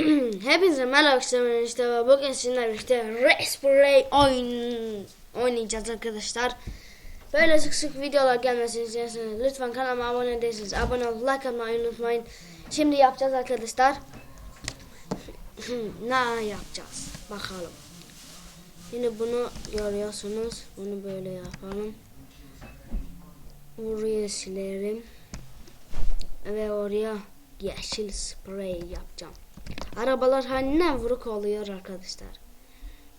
Hepinize merhaba arkadaşlar işte ve bugün sizinle birlikte Raspberry oyun oynayacağız arkadaşlar. Böyle sık sık videolar gelmesini istiyorsanız lütfen kanalıma abone değilseniz abone olup like atmayı unutmayın. Şimdi yapacağız arkadaşlar. ne yapacağız? Bakalım. Şimdi bunu görüyorsunuz. Bunu böyle yapalım. Burayı silerim. Ve oraya yeşil sprey yapacağım. Arabalar hani vuruk oluyor arkadaşlar.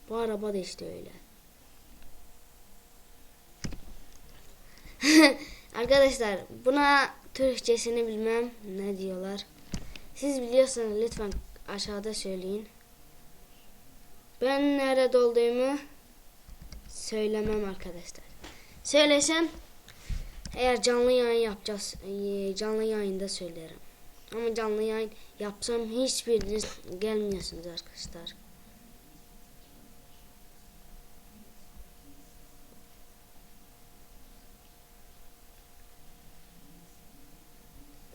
Bu araba da işte öyle. arkadaşlar buna Türkçesini bilmem ne diyorlar. Siz biliyorsanız lütfen aşağıda söyleyin. Ben nerede olduğumu söylemem arkadaşlar. Söylesem eğer canlı yayın yapacağız canlı yayında söylerim. Ama canlı yayın yapsam hiçbiriniz gelmiyorsunuz arkadaşlar.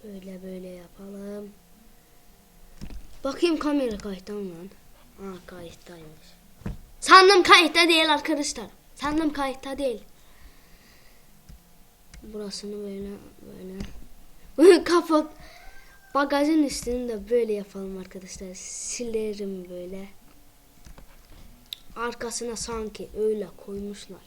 Böyle böyle yapalım. Bakayım kamera kayıtta mı lan? Aa kayıttaymış. Sandım kayıtta değil arkadaşlar. Sandım kayıtta değil. Burasını böyle böyle kapat. Bagajın üstünü de böyle yapalım arkadaşlar. Silerim böyle. Arkasına sanki öyle koymuşlar.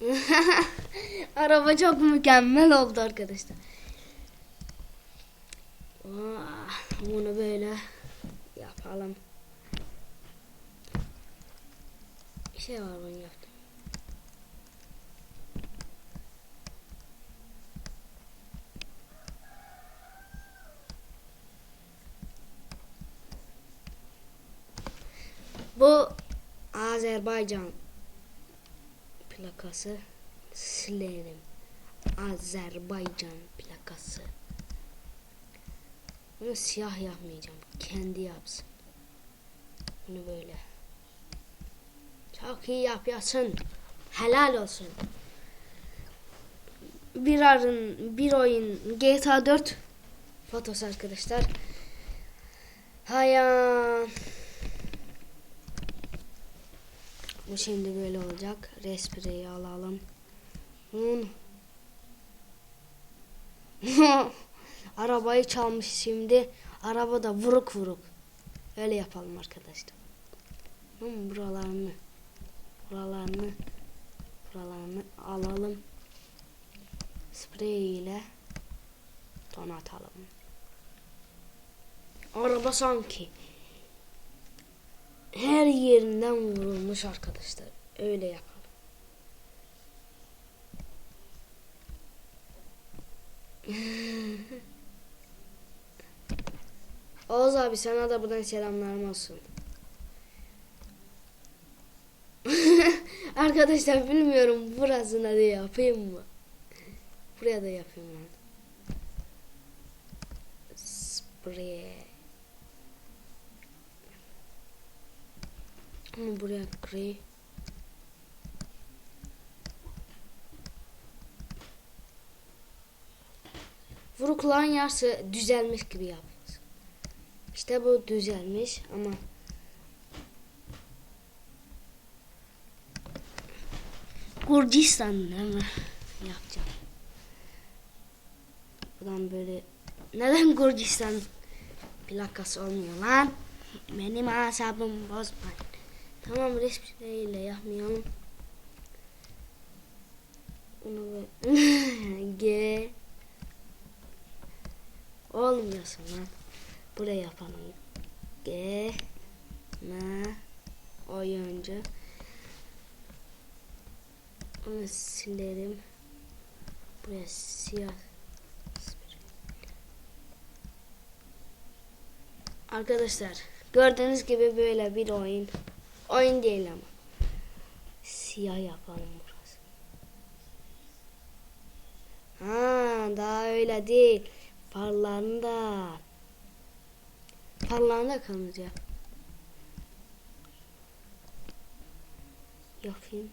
Araba çok mükemmel oldu arkadaşlar. Bunu böyle yapalım. Bir şey var yaptım. Bu Azerbaycan plakası silerim. Azerbaycan plakası. Bunu siyah yapmayacağım. Kendi yapsın. Bunu böyle. Çok iyi yapıyorsun. Helal olsun. Bir arın bir oyun GTA 4 fotosu arkadaşlar. Hayan. Bu şimdi böyle olacak. Respireyi alalım. Hun. Arabayı çalmış şimdi. Araba da vuruk vuruk. Öyle yapalım arkadaşlar. Bunun buralarını buralarını buralarını alalım. Sprey ile donatalım. Araba sanki her yerinden vurulmuş arkadaşlar. Öyle yapalım. Oğuz abi sana da buradan selamlarım olsun. Arkadaşlar bilmiyorum burasına da yapayım mı? Buraya da yapayım ben. Sprey. Ama buraya gri. Vurukulan yarısı düzelmiş gibi yapacağız. İşte bu düzelmiş ama Gürcistan değil mi? Yapacağım. Buradan böyle neden Gürcistan plakası olmuyor lan? Benim asabımı bozmayın. Tamam resimleriyle yapmayalım. Bunu böyle G olmuyorsun lan. Buraya yapalım. G M oyuncu onu silerim. Buraya siyah. Arkadaşlar gördüğünüz gibi böyle bir oyun. Oyun değil ama. Siyah yapalım burası. Ha daha öyle değil. Farlarını da farlarını da kırmızı yap. Yapayım.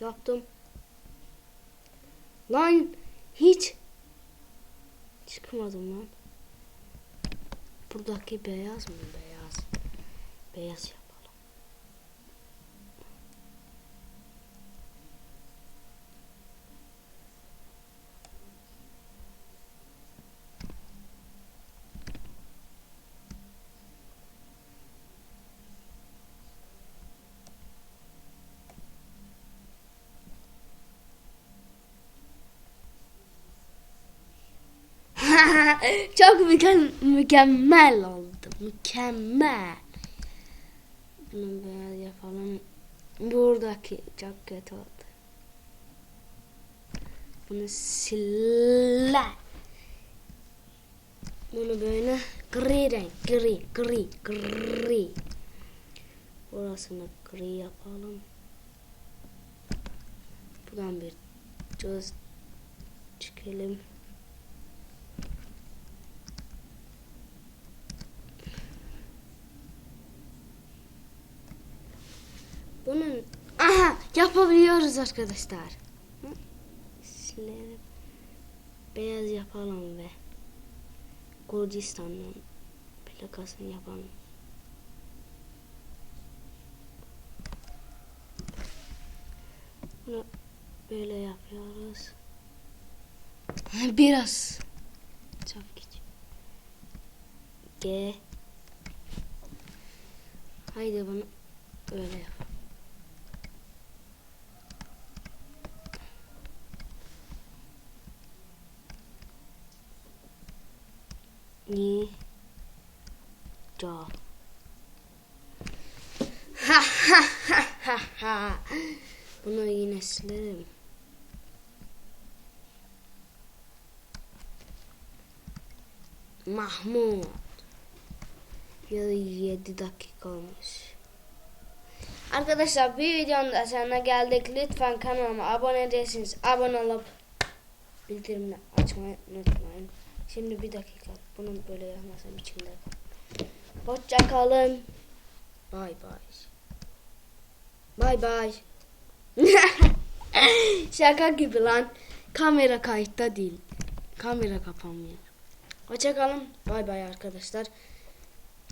Yaptım. Lan hiç çıkmadım lan. Buradaki beyaz mı beyaz? Beyaz ya. Çok mükem- mükemmel oldu. Mükemmel. Bunu beyaz yapalım. Buradaki çok kötü oldu. Bunu sile. Bunu böyle gri renk. Gri, gri, gri. Burasını gri yapalım. Buradan bir göz çıkalım. Bunun aha yapabiliyoruz arkadaşlar. Silelim. Beyaz yapalım ve Gürcistan'ın plakasını yapalım. Bunu böyle yapıyoruz. Biraz çok küçük. G Haydi bunu öyle yap. Da. Ha ha ha ha ha. Bunu yine silerim. Mahmut. Ya 7 dakika olmuş. Arkadaşlar bir videonun da sonuna geldik. Lütfen kanalıma abone değilsiniz. Abone olup bildirimleri açmayı unutmayın. Şimdi bir dakika. Bunu böyle yapmasam içimde kal. Hoşça kalın. Bay bay. Bay bay. Şaka gibi lan. Kamera kayıtta değil. Kamera kapanmıyor. Hoşça kalın. Bay bay arkadaşlar.